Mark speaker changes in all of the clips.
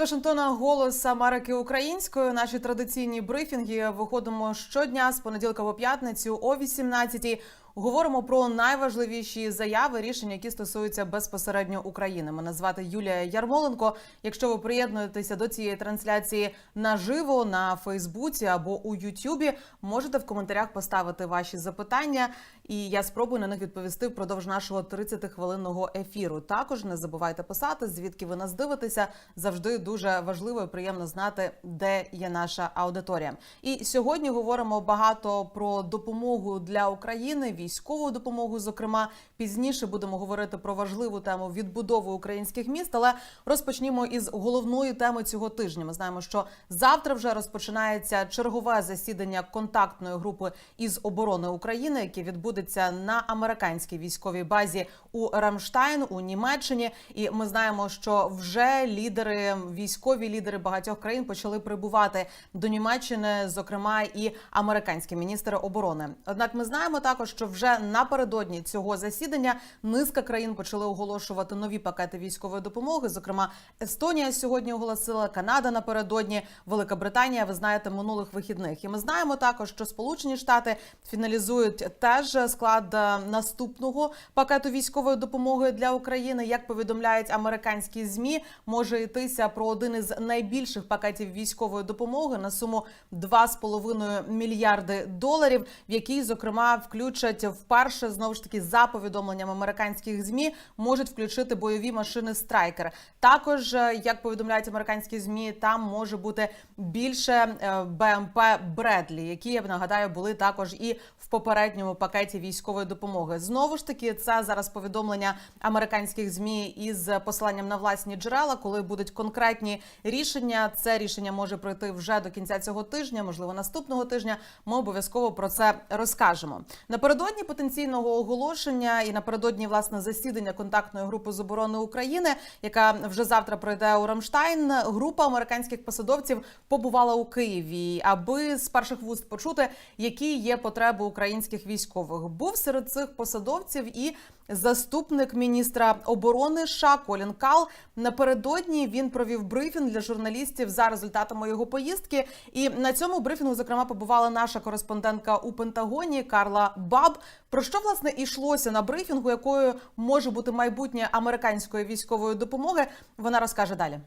Speaker 1: Вашингтона голос Америки українською. Наші традиційні брифінги виходимо щодня з понеділка по п'ятницю о 18-й. Говоримо про найважливіші заяви, рішення, які стосуються безпосередньо України. Мене звати Юлія Ярмоленко. Якщо ви приєднуєтеся до цієї трансляції наживо на Фейсбуці або у Ютубі, можете в коментарях поставити ваші запитання, і я спробую на них відповісти впродовж нашого 30-хвилинного ефіру. Також не забувайте писати, звідки ви нас дивитеся. Завжди дуже важливо і приємно знати, де є наша аудиторія. І сьогодні говоримо багато про допомогу для України, військову допомогу. Зокрема, пізніше будемо говорити про важливу тему відбудови українських міст. Але розпочнімо із головної теми цього тижня. Ми знаємо, що завтра вже розпочинається чергове засідання контактної групи із оборони України, яке відбудеться на американській військовій базі у Рамштайн у Німеччині. І ми знаємо, що вже лідери, військові лідери багатьох країн почали прибувати до Німеччини, зокрема і американські міністри оборони. Однак, ми знаємо також, що вже напередодні цього засідання низка країн почали оголошувати нові пакети військової допомоги. Зокрема, Естонія сьогодні оголосила Канада напередодні, Велика Британія. Ви знаєте, минулих вихідних. І ми знаємо також, що Сполучені Штати фіналізують теж склад е, наступного пакету військової допомоги для України. Як повідомляють американські змі, може йтися про один із найбільших пакетів військової допомоги на суму 2,5 мільярди доларів, в який зокрема включать вперше знову ж таки за повідомленням американських змі можуть включити бойові машини Страйкер. Також, е, як повідомляють американські змі, там може бути більше е, БМП Бредлі, які я б нагадаю були також і в попередньому пакеті військової допомоги. Знову ж таки, це зараз повідомлення американських змі із посиланням на власні джерела, коли будуть конкретні рішення. Це рішення може пройти вже до кінця цього тижня, можливо, наступного тижня. Ми обов'язково про це розкажемо. Напередодні потенційного оголошення і напередодні власне засідання контактної групи з оборони України, яка вже завтра пройде у Рамштайн. Група американських посадовців побувала у Києві, аби з перших вуст почути, які є потреби українських військових. Був серед цих посадовців і заступник міністра оборони США Колін Кал. Напередодні він провів брифінг для журналістів за результатами його поїздки. І на цьому брифінгу, зокрема, побувала наша кореспондентка у Пентагоні Карла Баб. Про що власне йшлося на брифінгу, якою може бути майбутнє американської військової допомоги? Вона розкаже далі.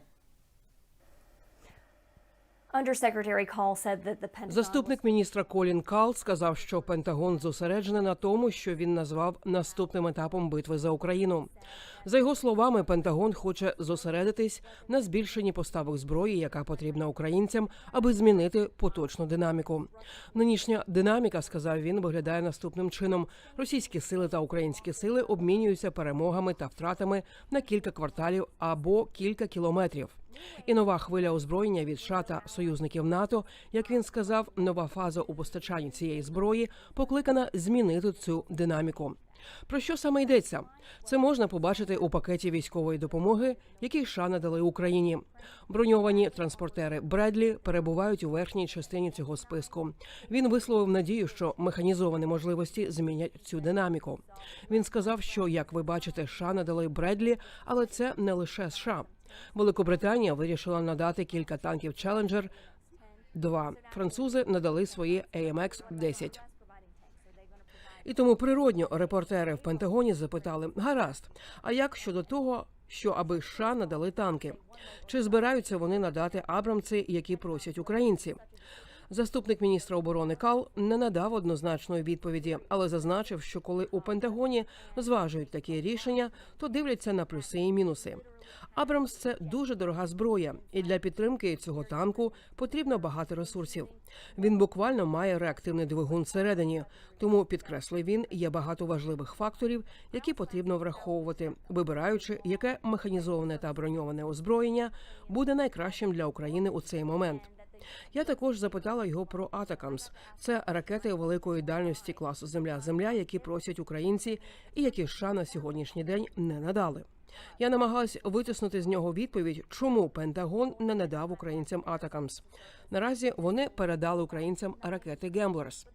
Speaker 2: Заступник міністра Колін Кал сказав, що Пентагон зосереджений на тому, що він назвав наступним етапом битви за Україну. За його словами, Пентагон хоче зосередитись на збільшенні поставок зброї, яка потрібна українцям, аби змінити поточну динаміку. Нинішня динаміка, сказав він, виглядає наступним чином: російські сили та українські сили обмінюються перемогами та втратами на кілька кварталів або кілька кілометрів. І нова хвиля озброєння від США та союзників НАТО, як він сказав, нова фаза у постачанні цієї зброї покликана змінити цю динаміку. Про що саме йдеться? Це можна побачити у пакеті військової допомоги, який США надали Україні. Броньовані транспортери Бредлі перебувають у верхній частині цього списку. Він висловив надію, що механізовані можливості змінять цю динаміку. Він сказав, що як ви бачите, США надали Бредлі, але це не лише США. Великобританія вирішила надати кілька танків Challenger 2 французи надали свої AMX-10. І тому природньо репортери в Пентагоні запитали: гаразд, а як щодо того, що аби США надали танки? Чи збираються вони надати Абрамці, які просять українці? Заступник міністра оборони Кал не надав однозначної відповіді, але зазначив, що коли у Пентагоні зважують такі рішення, то дивляться на плюси і мінуси. Абрамс це дуже дорога зброя, і для підтримки цього танку потрібно багато ресурсів. Він буквально має реактивний двигун всередині, тому підкреслив він, є багато важливих факторів, які потрібно враховувати, вибираючи, яке механізоване та броньоване озброєння буде найкращим для України у цей момент. Я також запитала його про Атакамс. Це ракети великої дальності класу Земля-Земля, які просять українці, і які США на сьогоднішній день не надали. Я намагалась витиснути з нього відповідь, чому Пентагон не надав українцям Атакамс. Наразі вони передали українцям ракети Гемблерс.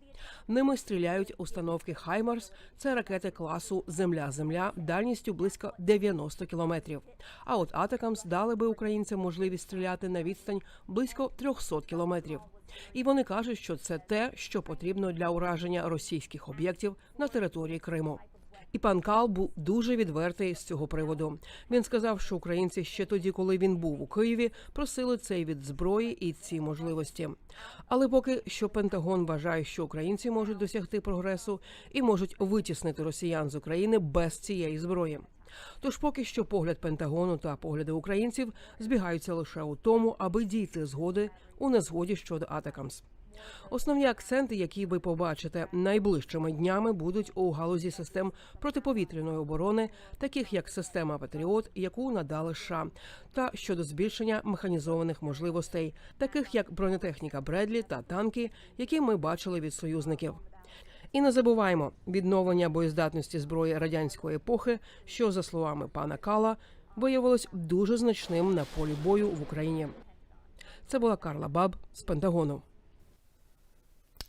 Speaker 2: Ними стріляють установки Хаймарс. Це ракети класу Земля-Земля дальністю близько 90 кілометрів. А от Атакамс дали би українцям можливість стріляти на відстань близько 300 кілометрів. І вони кажуть, що це те, що потрібно для ураження російських об'єктів на території Криму. І пан Кал був дуже відвертий з цього приводу. Він сказав, що українці ще тоді, коли він був у Києві, просили цей від зброї і ці можливості. Але поки що Пентагон вважає, що українці можуть досягти прогресу і можуть витіснити росіян з України без цієї зброї. Тож поки що погляд Пентагону та погляди українців збігаються лише у тому, аби дійти згоди у незгоді щодо Атакамс. Основні акценти, які ви побачите найближчими днями, будуть у галузі систем протиповітряної оборони, таких як система Патріот, яку надали США, та щодо збільшення механізованих можливостей, таких як бронетехніка Бредлі та танки, які ми бачили від союзників. І не забуваємо відновлення боєздатності зброї радянської епохи, що за словами пана Кала виявилось дуже значним на полі бою в Україні. Це була Карла Баб з Пентагону.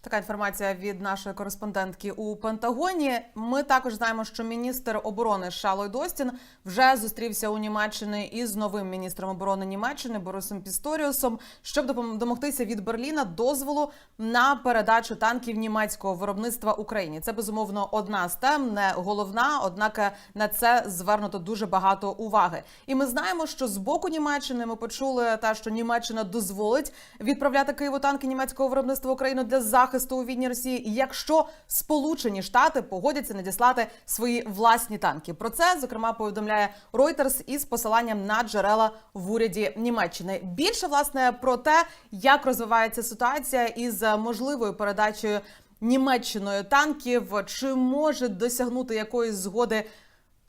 Speaker 1: Така інформація від нашої кореспондентки у Пентагоні. Ми також знаємо, що міністр оборони США Ллойд Остін вже зустрівся у Німеччині із новим міністром оборони Німеччини Борисом Пісторіусом, щоб допом- домогтися від Берліна дозволу на передачу танків німецького виробництва Україні. Це безумовно одна з тем, не головна. Однак на це звернуто дуже багато уваги. І ми знаємо, що з боку Німеччини ми почули те, що Німеччина дозволить відправляти Києву танки німецького виробництва України для захисту у війні Росії, якщо Сполучені Штати погодяться надіслати свої власні танки. Про це зокрема повідомляє Reuters із посиланням на джерела в уряді Німеччини. Більше власне про те, як розвивається ситуація із можливою передачею Німеччиною танків, чи може досягнути якоїсь згоди.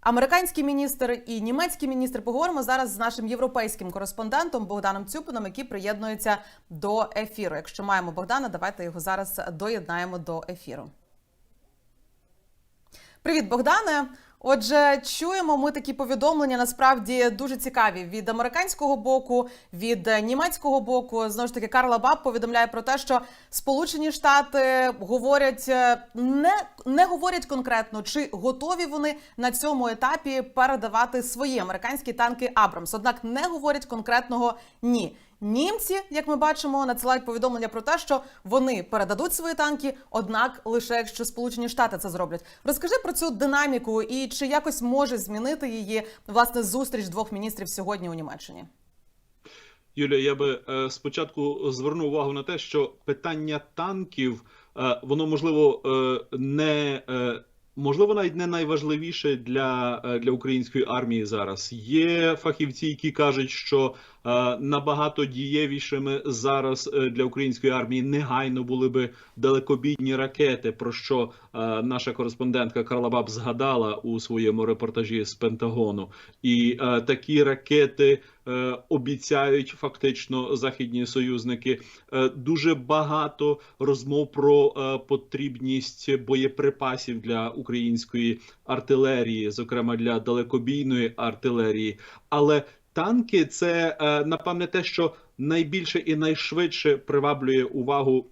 Speaker 1: Американський міністр і німецький міністр поговоримо зараз з нашим європейським кореспондентом Богданом Цюпином, який приєднується до ефіру. Якщо маємо Богдана, давайте його зараз доєднаємо до ефіру. Привіт, Богдане. Отже, чуємо ми такі повідомлення насправді дуже цікаві від американського боку, від е, німецького боку. Знову ж таки, Карла Баб повідомляє про те, що Сполучені Штати говорять е, не, не говорять конкретно, чи готові вони на цьому етапі передавати свої американські танки Абрамс. Однак не говорять конкретного ні. Німці, як ми бачимо, надсилають повідомлення про те, що вони передадуть свої танки, однак лише якщо Сполучені Штати це зроблять. Розкажи про цю динаміку і чи якось може змінити її власне зустріч двох міністрів сьогодні у Німеччині.
Speaker 3: Юлія, я би е, спочатку звернув увагу на те, що питання танків е, воно можливо е, не можливо навіть не найважливіше для, е, для української армії зараз. Є фахівці, які кажуть, що е, набагато дієвішими зараз е, для української армії негайно були би далекобійні ракети, про що наша кореспондентка Карла Баб згадала у своєму репортажі з Пентагону. І е, такі ракети е, обіцяють фактично західні союзники. Е, дуже багато розмов про е, потрібність боєприпасів для української артилерії, зокрема для далекобійної артилерії. Але танки це е, напевне те, що найбільше і найшвидше приваблює увагу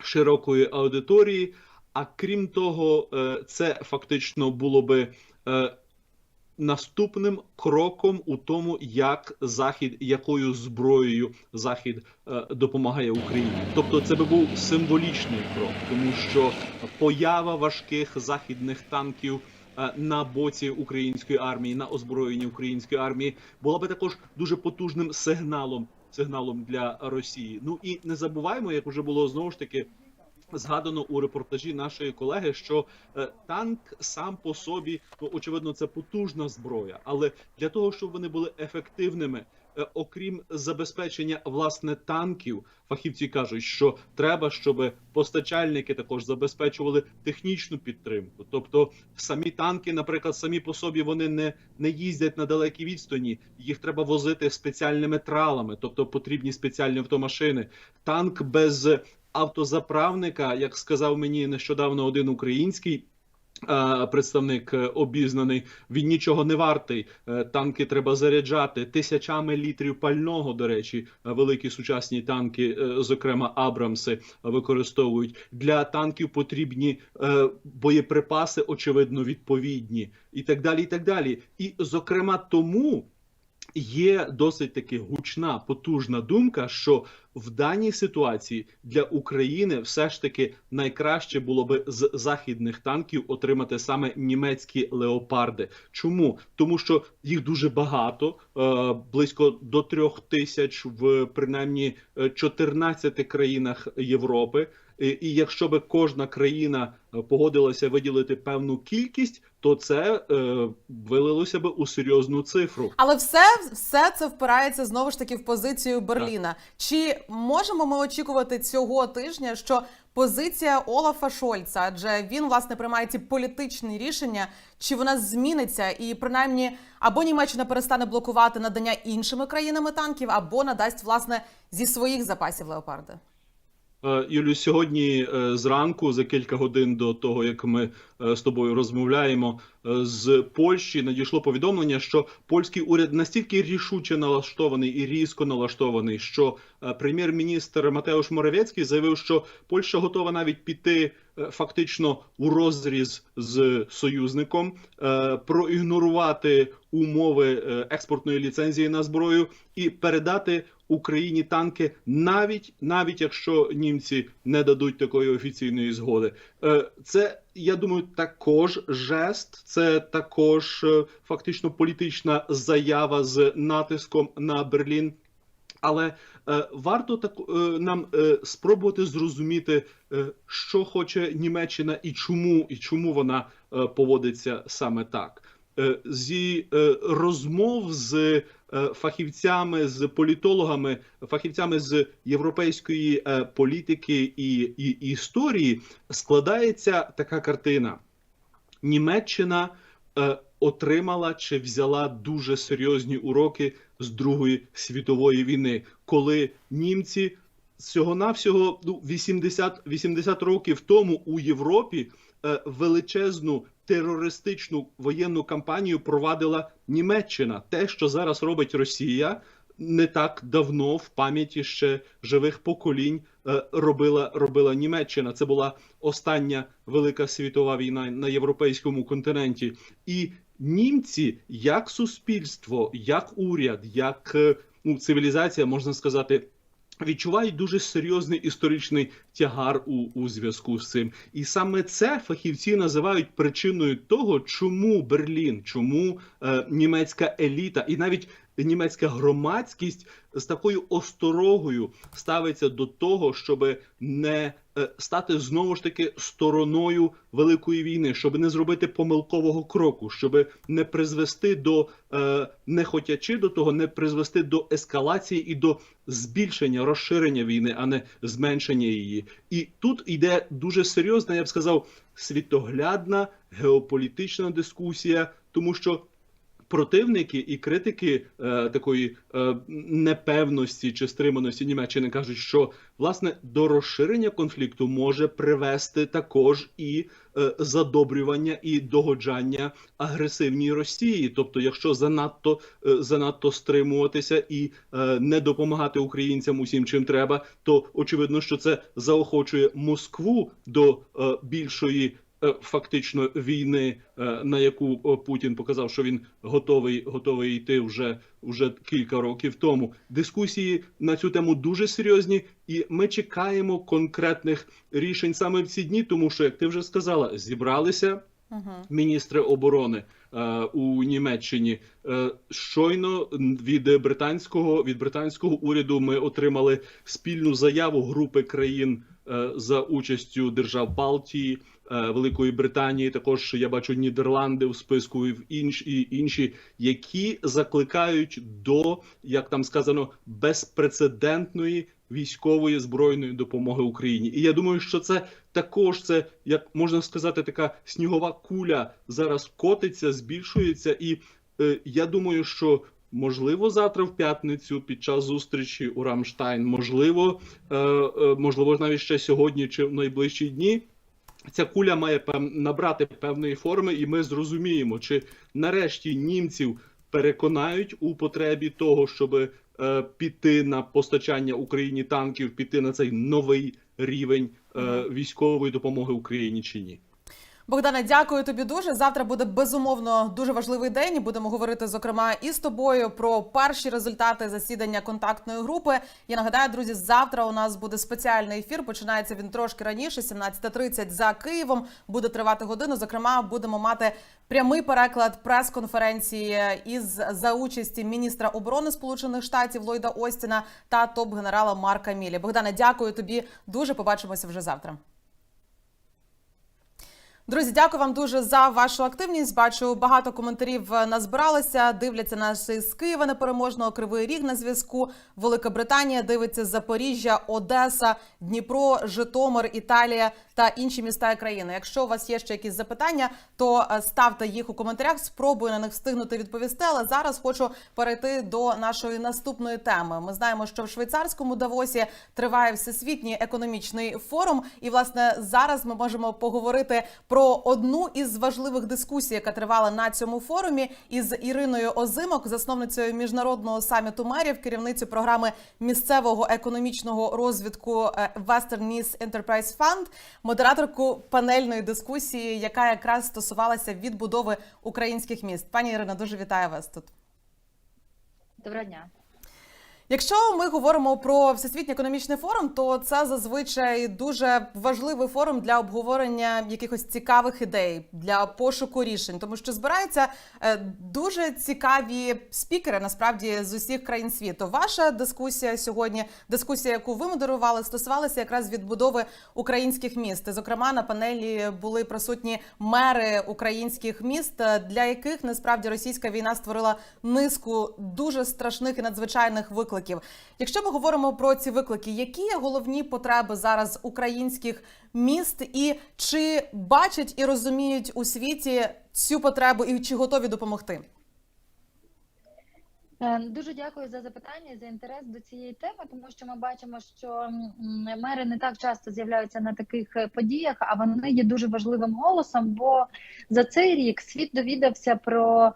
Speaker 3: широкої аудиторії. А крім того, е, це фактично було би е, наступним кроком у тому, як захід, якою зброєю захід е, допомагає Україні. Тобто, це би був символічний крок, тому що поява важких західних танків. На боці української армії, на озброєнні української армії була би також дуже потужним сигналом сигналом для Росії. Ну і не забуваємо, як вже було знову ж таки згадано у репортажі нашої колеги, що е, танк сам по собі, ну очевидно, це потужна зброя, але для того, щоб вони були ефективними. е, Окрім забезпечення власне танків, фахівці кажуть, що треба, щоб постачальники також забезпечували технічну підтримку. Тобто, самі танки, наприклад, самі по собі вони не, не їздять на далекій відстані. Їх треба возити спеціальними тралами, тобто потрібні спеціальні автомашини. Танк без автозаправника, як сказав мені нещодавно один український е, Представник е, обізнаний, він нічого не вартий. Е, Танки треба заряджати тисячами літрів пального. До речі, великі сучасні танки, зокрема Абрамси, використовують для танків потрібні боєприпаси, очевидно, відповідні, і так далі. І так далі. І зокрема, тому є досить таки гучна, потужна думка, що в даній ситуації для України все ж таки найкраще було би з західних танків отримати саме німецькі леопарди. Чому? Тому що їх дуже багато, е, близько до трьох тисяч в принаймні е, 14 країнах Європи. І, і якщо би кожна країна е, погодилася виділити певну кількість, то це е, вилилося би у серйозну цифру.
Speaker 1: Але все, все це впирається знову ж таки в позицію Берліна. Чи можемо ми очікувати цього тижня, що позиція Олафа Шольца, адже він власне приймає ці політичні рішення, чи вона зміниться, і принаймні або Німеччина перестане блокувати надання іншими країнами танків, або надасть власне зі своїх запасів леопарди?
Speaker 3: Е, Юлю, сьогодні е, зранку, за кілька годин до того, як ми е, з тобою розмовляємо, з Польщі надійшло повідомлення, що польський уряд настільки рішуче налаштований і різко налаштований, що прем'єр-міністр Матеуш Моравецький заявив, що Польща готова навіть піти фактично у розріз з союзником, проігнорувати умови експортної ліцензії на зброю і передати Україні танки, навіть навіть якщо німці не дадуть такої офіційної згоди. Е, Це я думаю, також жест, це також е, фактично політична заява з натиском на Берлін. Але е, варто так е, нам е, спробувати зрозуміти, е, що хоче Німеччина і чому, і чому вона е, поводиться саме так. Е, зі е, розмов з е, фахівцями, з політологами, фахівцями з європейської політики і, і, і історії складається така картина. Німеччина отримала чи взяла дуже серйозні уроки з Другої світової війни, коли німці всього-навсього ну, 80, 80 років тому у Європі величезну терористичну воєнну кампанію провадила Німеччина. Те, що зараз робить Росія, не так давно в пам'яті ще живих поколінь е, робила, робила Німеччина. Це була остання велика світова війна на європейському континенті. І німці, як суспільство, як уряд, як е, ну, цивілізація, можна сказати. Відчувають дуже серйозний історичний тягар у, у зв'язку з цим, і саме це фахівці називають причиною того, чому Берлін, чому е, німецька еліта і навіть німецька громадськість з такою осторогою ставиться до того, щоб не е, стати знову ж таки стороною великої війни, щоб не зробити помилкового кроку, щоб не призвести до е, не хотячи до того, не призвести до ескалації і до збільшення розширення війни, а не зменшення її. І тут йде дуже серйозна, я б сказав, світоглядна геополітична дискусія, тому що противники і критики е, такої е, непевності чи стриманості Німеччини кажуть, що власне до розширення конфлікту може привести також і е, задобрювання і догоджання агресивній Росії. Тобто, якщо занадто е, занадто стримуватися і е, не допомагати українцям усім, чим треба, то очевидно, що це заохочує Москву до е, більшої фактично війни, е, на яку е, Путін показав, що він готовий готовий йти вже вже кілька років тому. Дискусії на цю тему дуже серйозні, і ми чекаємо конкретних рішень саме в ці дні, тому що як ти вже сказала, зібралися міністри оборони е, у Німеччині. Е, щойно від британського від британського уряду ми отримали спільну заяву групи країн е, за участю держав Балтії. Е, Великої Британії також я бачу Нідерланди в списку і в інш, і інші, які закликають до як там сказано безпрецедентної військової збройної допомоги Україні. І я думаю, що це також це як можна сказати, така снігова куля зараз котиться, збільшується, і е, я думаю, що. Можливо, завтра в п'ятницю під час зустрічі у Рамштайн, можливо, е, е, можливо, навіть ще сьогодні чи в найближчі дні ця куля має набрати певної форми, і ми зрозуміємо, чи нарешті німців переконають у потребі того, щоб е, піти на постачання Україні танків, піти на цей новий рівень е, військової допомоги Україні чи ні.
Speaker 1: Богдане, дякую тобі дуже. Завтра буде безумовно дуже важливий день. Будемо говорити зокрема і з тобою про перші результати засідання контактної групи. Я нагадаю, друзі, завтра у нас буде спеціальний ефір. Починається він трошки раніше, 17.30 за Києвом. Буде тривати годину. Зокрема, будемо мати прямий переклад прес-конференції із за участі міністра оборони Сполучених Штатів Ллойда Остіна та топ-генерала Марка Мілі. Богдане, дякую тобі дуже. Побачимося вже завтра. Друзі, дякую вам дуже за вашу активність. Бачу, багато коментарів е, назбиралося. Дивляться нас із Києва непереможного Кривий Ріг на зв'язку. Велика Британія дивиться Запоріжжя, Одеса, Дніпро, Житомир, Італія та інші міста і країни. Якщо у вас є ще якісь запитання, то е, ставте їх у коментарях. Спробую на них встигнути відповісти. Але зараз хочу перейти до нашої наступної теми. Ми знаємо, що в швейцарському Давосі триває всесвітній економічний форум, і власне зараз ми можемо поговорити про одну із важливих дискусій, яка тривала на цьому форумі, із Іриною Озимок, засновницею міжнародного саміту мерів, керівницю програми місцевого економічного розвитку е, Western East Enterprise Fund, модераторку панельної дискусії, яка якраз стосувалася відбудови українських міст. Пані Ірино, дуже вітаю вас тут.
Speaker 4: Доброго дня.
Speaker 1: Якщо ми говоримо про всесвітній економічний форум, то це зазвичай дуже важливий форум для обговорення якихось цікавих ідей для пошуку рішень, тому що збираються е, дуже цікаві спікери насправді з усіх країн світу. Ваша дискусія сьогодні, дискусія, яку ви модерували, стосувалася якраз відбудови українських міст. Зокрема, на панелі були присутні мери українських міст, е, для яких насправді російська війна створила низку дуже страшних і надзвичайних викликів. Якщо ми говоримо про ці виклики, які є головні потреби зараз українських міст, і чи бачать і розуміють у світі цю потребу, і чи готові допомогти?
Speaker 4: Е, Дуже дякую за запитання, за інтерес до цієї теми, тому що ми бачимо, що мери не так часто з'являються на таких е, подіях, а вони є дуже важливим голосом. Бо за цей рік світ довідався про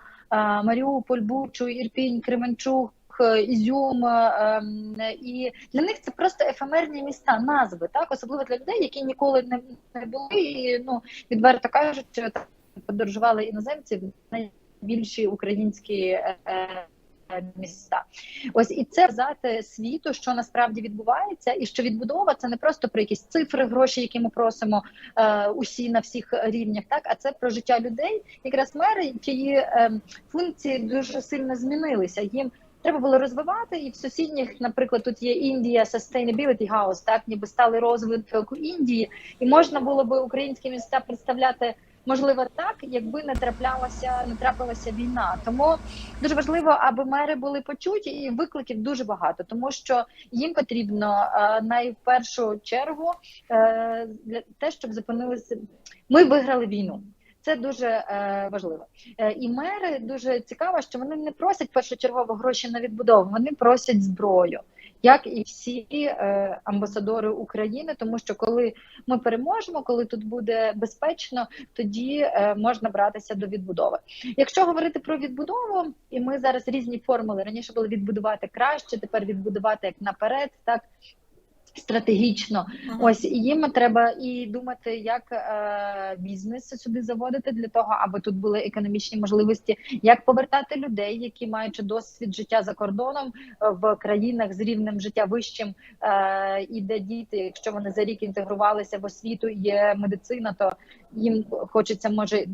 Speaker 4: Маріуполь, Бучу, Ірпінь, Кременчук. Е, Ізюм е, ем, і для них це просто ефемерні міста, назви, так особливо для людей, які ніколи не, були. І, ну відверто кажуть, що подорожували іноземці в найбільші українські е, міста. Ось і це взяти світу, що насправді відбувається, і що відбудова це не просто про якісь цифри, гроші, які ми просимо е, усі на всіх рівнях, так а це про життя людей, якраз мери, чиї е, функції дуже сильно змінилися. Їм треба було розвивати, і в сусідніх, наприклад, тут є Індія Sustainability House, так ніби стали розвиток Індії, і можна було би українські міста представляти. Можливо, так, якби не траплялася, не трапилася війна. Тому дуже важливо, аби мери були почуті, і викликів дуже багато, тому що їм потрібно е, найпершу чергу е, для те, щоб зупинилися. Ми виграли війну. Це дуже е, важливо. Е, і мери дуже цікаво, що вони не просять першочергово гроші на відбудову, вони просять зброю, як і всі е, амбасадори України. Тому що коли ми переможемо, коли тут буде безпечно, тоді е, можна братися до відбудови. Якщо говорити про відбудову, і ми зараз різні формули раніше були відбудувати краще, тепер відбудувати як наперед, так. Стратегічно, ось і їм треба і думати, як е, бізнес сюди заводити для того, аби тут були економічні можливості, як повертати людей, які маючи досвід життя за кордоном е, в країнах з рівнем життя вищим, е, і де діти, якщо вони за рік інтегрувалися в освіту, є медицина, то їм хочеться може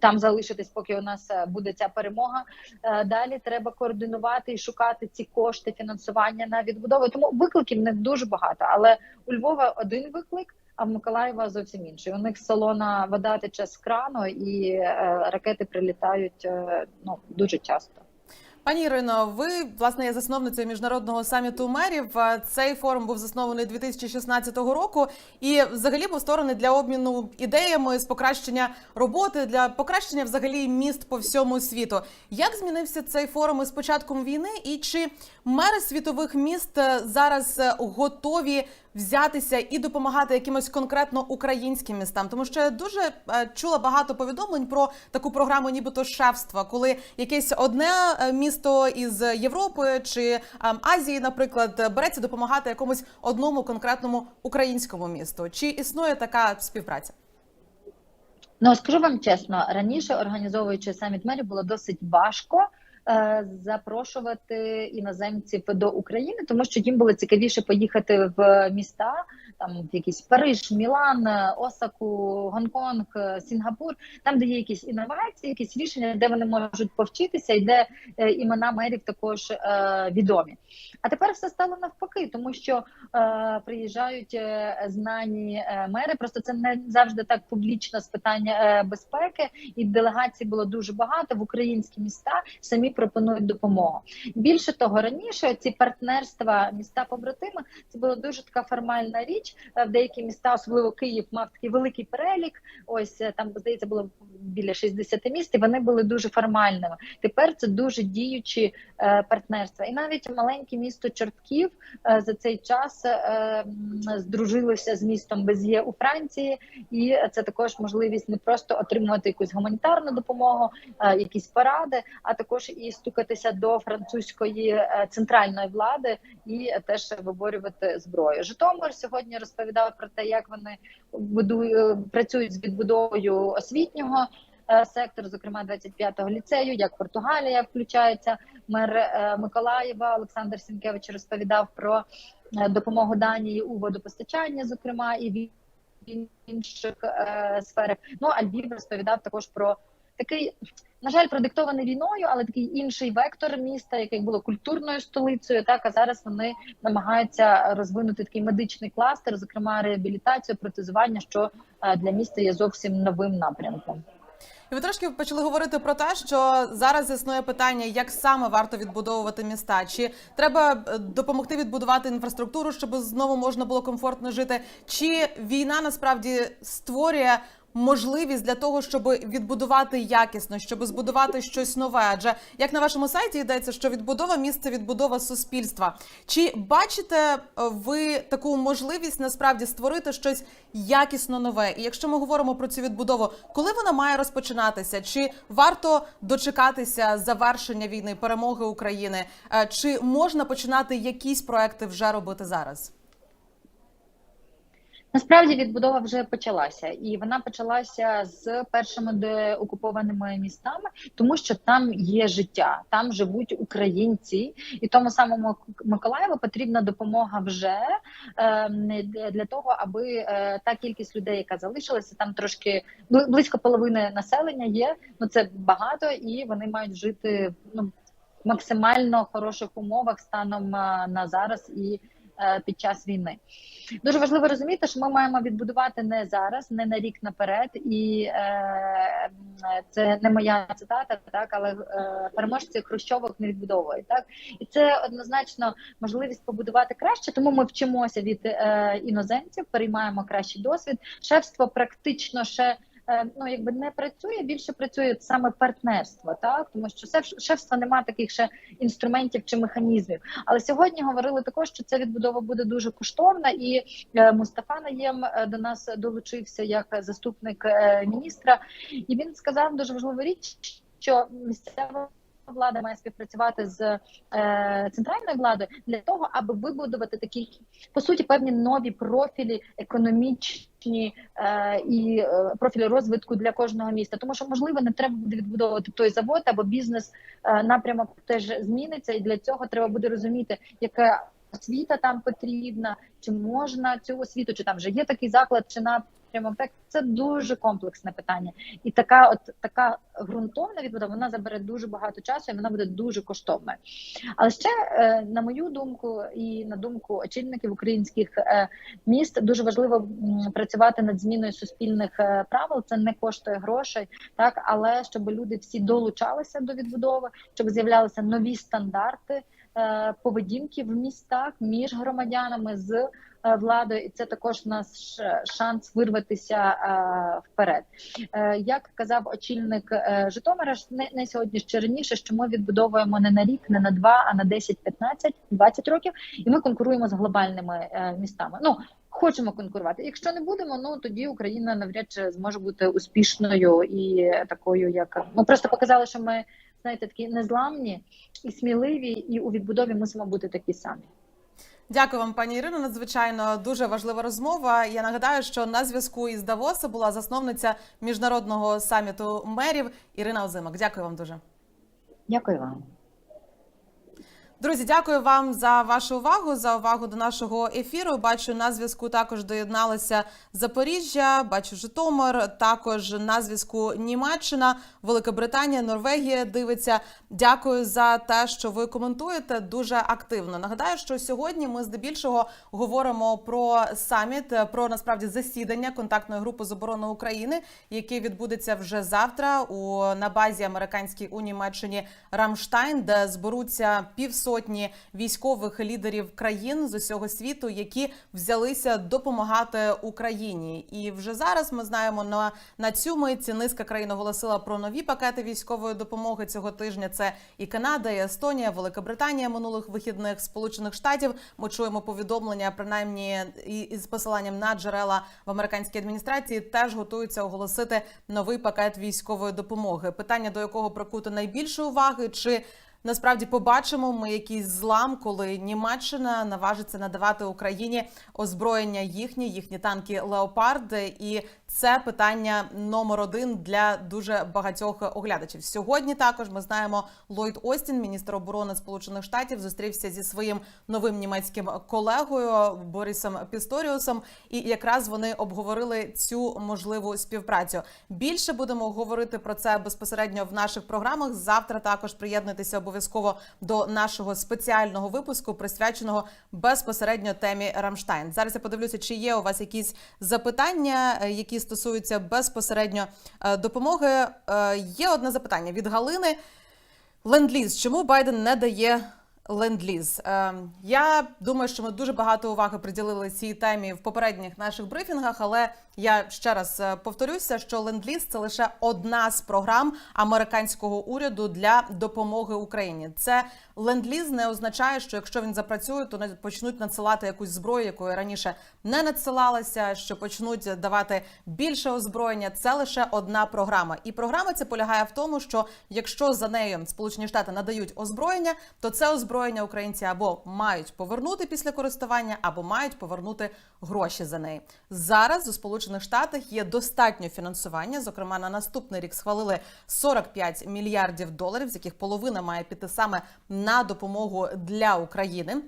Speaker 4: там залишитись, поки у нас е, буде ця перемога. Е, Далі треба координувати і шукати ці кошти фінансування на відбудову. Тому викликів не дуже багато. Але у Львова один виклик, а в Миколаєва зовсім інший. У них солона вода тече з крану, і е, ракети прилітають е, ну дуже часто.
Speaker 1: Пані Ірино, ви власне є засновницею міжнародного саміту мерів. Цей форум був заснований 2016 року і взагалі був створений для обміну ідеями з покращення роботи для покращення взагалі міст по всьому світу. Як змінився цей форум із початком війни, і чи мери світових міст е, зараз е, готові взятися і допомагати якимось конкретно українським містам? Тому що я дуже е, чула багато повідомлень про таку програму, нібито шефства, коли якесь одне е, місто із Європи чи е, Азії, наприклад, береться допомагати якомусь одному конкретному українському місту. Чи існує така співпраця?
Speaker 4: Ну скажу вам чесно, раніше організовуючи саміт мерів було досить важко. Е, Запрошувати іноземців до України, тому що їм було цікавіше поїхати в міста, там якийсь Париж, Мілан, е, Осаку, Гонконг, е, Сінгапур, там, де є якісь інновації, якісь рішення, де вони можуть повчитися, і де е, імена мерів також відомі. А тепер все стало навпаки, тому що приїжджають знані мери. Просто це не завжди так публічно з питання безпеки, і делегацій було дуже багато в українські міста самі пропонують допомогу. Більше того, раніше ці партнерства міста побратими це була дуже така формальна річ. Е, В деякі міста, особливо Київ, мав такий великий перелік. Ось е, там здається було біля 60 міст, і вони були дуже формальними. Тепер це дуже діючі е, партнерства, і навіть маленьке місто Чортків за цей час здружилося з містом Без'є у Франції, і це також можливість не просто отримувати якусь гуманітарну допомогу, якісь поради, а також і стукатися до французької центральної влади і теж виборювати зброю. Житомир сьогодні розповідав про те, як вони будують працюють з відбудовою освітнього. е, Сектору, зокрема 25-го ліцею, як Португалія включається. Мер е, Миколаєва Олександр Сінкевич розповідав про е, допомогу Данії у водопостачанні, зокрема, і в інших сферах. Ну а розповідав також про такий, на жаль, продиктований війною, але такий інший вектор міста, який було культурною столицею. Так а зараз вони намагаються розвинути такий медичний кластер, зокрема реабілітацію, протезування, що е, для міста є зовсім новим напрямком.
Speaker 1: І ви трошки почали говорити про те, що зараз існує питання, як саме варто відбудовувати міста. Чи треба е, допомогти відбудувати інфраструктуру, щоб знову можна було комфортно жити? Чи війна насправді створює можливість для того, щоб відбудувати якісно, щоб збудувати щось нове? Адже як на вашому сайті йдеться, що відбудова міст – це відбудова суспільства. Чи бачите е, ви таку можливість насправді створити щось якісно нове? І якщо ми говоримо про цю відбудову, коли вона має розпочинатися? Чи варто дочекатися завершення війни, перемоги України? Е, Чи можна починати якісь проекти вже робити зараз?
Speaker 4: Насправді відбудова вже почалася, і вона почалася з першими деокупованими містами, тому що там є життя, там живуть українці, і тому самому Миколаєву потрібна допомога вже е, для того, аби е, та кількість людей, яка залишилася, там трошки близько половини населення є. Ну це багато, і вони мають жити ну максимально хороших умовах станом е, на зараз і під час війни. Дуже важливо розуміти, що ми маємо відбудувати не зараз, не на рік наперед, і е, це не моя цитата, так але е, переможці хрущовок не відбудовують. Так і це однозначно можливість побудувати краще. Тому ми вчимося від е, іноземців, переймаємо кращий досвід. Шефство практично ще. Е, Ну, якби не працює, більше працює саме партнерство, так тому що шеф- шефства немає таких ще інструментів чи механізмів. Але сьогодні говорили також, що ця відбудова буде дуже коштовна, і е, Мустафа Наєм е, до нас долучився як заступник міністра, і він сказав дуже важливу річ, що місцева. Влада має співпрацювати з е, центральною владою для того, аби вибудувати такі по суті певні нові профілі економічні е, і е, профілі розвитку для кожного міста. Тому що можливо не треба буде відбудовувати той завод або бізнес е, напрямок теж зміниться, і для цього треба буде розуміти, яка освіта там потрібна, чи можна цю освіту, чи там вже є такий заклад, чи напрямок. Так це дуже комплексне питання, і така, от така ґрунтовна відбудова, вона забере дуже багато часу, і вона буде дуже коштовною. Але ще е, на мою думку, і на думку очільників українських е, міст, дуже важливо працювати над зміною суспільних е, правил. Це не коштує грошей, так але щоб люди всі долучалися до відбудови, щоб з'являлися нові стандарти. Е, поведінки в містах між громадянами з е, владою, і це також наш шанс вирватися е, вперед. Як казав очільник Житомира не, сьогодні ще раніше, що ми відбудовуємо не на рік, не на два, а на 10, 15, 20 років, і ми конкуруємо з глобальними містами. Ну хочемо конкурувати. Якщо не будемо, ну тоді Україна навряд чи зможе бути успішною і такою, як ми просто показали, що ми знаєте, такі незламні і сміливі, і у відбудові мусимо бути такі самі.
Speaker 1: Дякую вам, пані Ірино. Надзвичайно дуже важлива розмова. Я нагадаю, що на зв'язку із Давоса була засновниця міжнародного саміту мерів Ірина Озимак. Дякую вам дуже.
Speaker 4: Дякую вам.
Speaker 1: Друзі, дякую вам за вашу увагу, за увагу до нашого ефіру. Бачу на зв'язку також доєдналося Запоріжжя, бачу Житомир, також на зв'язку Німеччина, Велика Британія, Норвегія дивиться. Дякую за те, що ви коментуєте дуже активно. Нагадаю, що сьогодні ми здебільшого говоримо про саміт, про насправді засідання контактної групи з оборони України, яке відбудеться вже завтра у на базі американській у Німеччині Рамштайн, де зберуться півсотні військових лідерів країн з усього світу, які взялися допомагати Україні. І вже зараз ми знаємо на, на цю миті низка країн оголосила про нові пакети військової допомоги цього тижня. Це і Канада, і Естонія, Велика Британія минулих вихідних Сполучених Штатів. Ми чуємо повідомлення, принаймні із посиланням на джерела в американській адміністрації, теж готуються оголосити новий пакет військової допомоги. Питання до якого прикуто найбільше уваги, чи Насправді побачимо ми якийсь злам, коли Німеччина наважиться надавати Україні озброєння їхні, їхні танки Леопард. І це питання номер один для дуже багатьох оглядачів. Сьогодні також ми знаємо Ллойд Остін, міністр оборони Сполучених Штатів, зустрівся зі своїм новим німецьким колегою Борисом Пісторіусом, і якраз вони обговорили цю можливу співпрацю. Більше будемо говорити про це безпосередньо в наших програмах. Завтра також приєднуйтеся обов'язково до нашого спеціального випуску, присвяченого безпосередньо темі Рамштайн. Зараз я подивлюся, чи є у вас якісь запитання, е, які стосуються безпосередньо е, допомоги. Е, Є одне запитання від Галини. Ленд-ліз. Чому Байден не дає ленд-ліз? Я думаю, що ми дуже багато уваги приділили цій темі в попередніх наших брифінгах, але я ще раз е, повторюся, що ленд-ліз – це лише одна з програм американського уряду для допомоги Україні. Це ленд-ліз не означає, що якщо він запрацює, то не почнуть надсилати якусь зброю, якої раніше не надсилалася, що почнуть давати більше озброєння. Це лише одна програма, і програма ця полягає в тому, що якщо за нею Сполучені Штати надають озброєння, то це озброєння українці або мають повернути після користування, або мають повернути гроші за неї. Зараз у Сполучених Штатах є достатньо фінансування. Зокрема, на наступний рік схвалили 45 мільярдів доларів, з яких половина має піти саме на допомогу для України.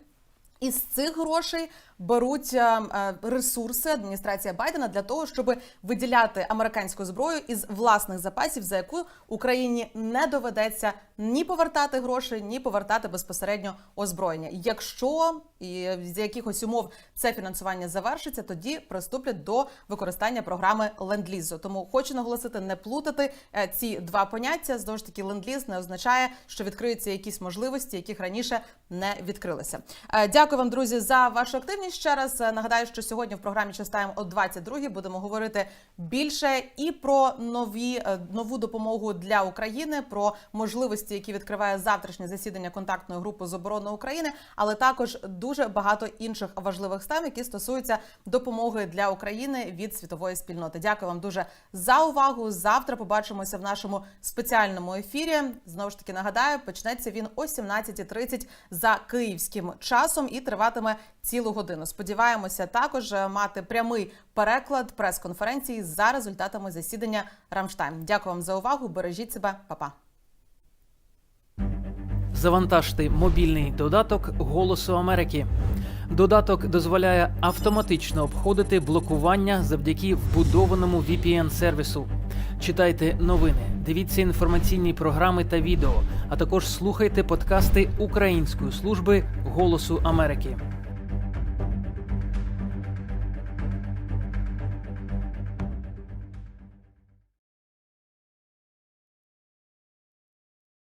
Speaker 1: Із цих грошей беруть е, ресурси адміністрація Байдена для того, щоб виділяти американську зброю із власних запасів, за яку Україні не доведеться ні повертати гроші, ні повертати безпосередньо озброєння. Якщо і з якихось умов це фінансування завершиться, тоді приступлять до використання програми ленд-лізу. Тому хочу наголосити, не плутати е, ці два поняття. Знову ж таки, ленд-ліз не означає, що відкриються якісь можливості, яких раніше не відкрилися. Е, Дякую вам, друзі, за вашу активність. Ще раз Е, нагадаю, що сьогодні в програмі «Частаємо» о 22 будемо говорити більше і про нові е, нову допомогу для України, про можливості, які відкриває завтрашнє засідання контактної групи з оборони України, але також дуже багато інших важливих тем, які стосуються допомоги для України від світової спільноти. Дякую вам дуже за увагу. Завтра побачимося в нашому спеціальному ефірі. Знову ж таки нагадаю, почнеться він о 17.30 за київським часом і триватиме цілу годину. Сподіваємося також е, мати прямий переклад прес-конференції за результатами засідання Рамштайн. Дякую вам за увагу. Бережіть себе, Па-па.
Speaker 5: Завантажте мобільний додаток Голосу Америки. Додаток дозволяє автоматично обходити блокування завдяки вбудованому VPN-сервісу. Читайте новини, дивіться інформаційні програми та відео, а також слухайте подкасти Української служби Голосу Америки.